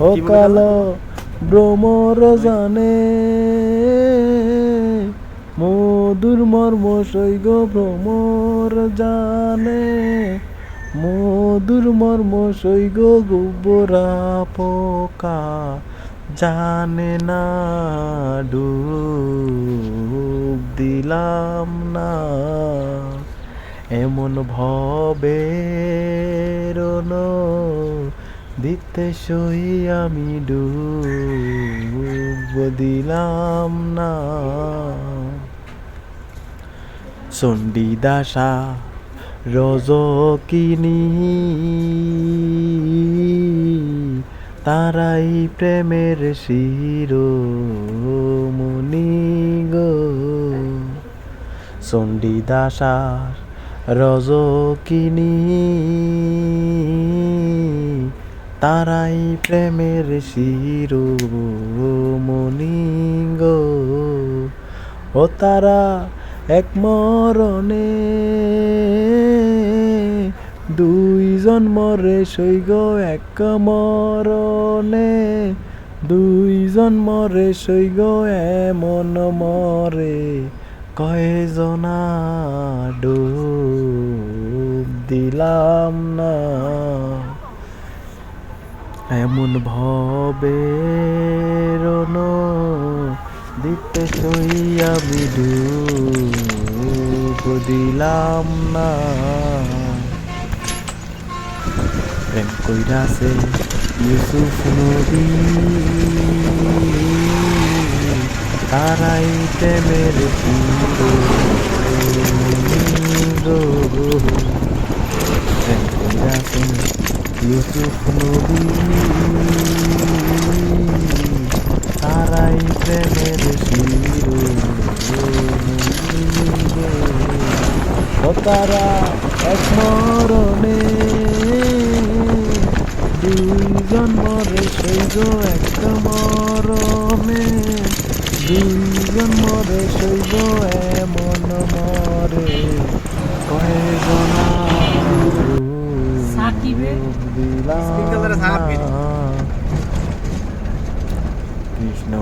ও কালো ভ্রমর জানে মধুর মর্ম সৈগ ভ্রমর জানে মধুর মর্ম সৈগ গোবরা পোকা জানে না ডুব দিলাম না। এমন ভবের দিতে সই আমি ডুব দিলাম না। চণ্ডীদাসা রজকিনী তারাই প্রেমের শিরোমণি গো। চণ্ডীদাসার রজকিনী তারাই প্রেমের শিরোমণি গো ও তারা এক মরণে দুইজন মরে সৈগ এক মরণে। দুইজন মরে সৈগ এমন মরে, কয়জনা ডুব দিলাম না। এমন ভবের দিতে সই আমি দিলাম না। প্রেম কইরাছে ইউসুফ নদী তারাই প্রেমের প্রেম কইরাছে ইউসুফ নবী তারাই প্রেমের ও তারা এক মরণে দুইজন মরে সৈগ এক মরণে দুইজন মরে সৈগ এমন দিলাম স্কিন কালারে সাহাব কৃষ্ণ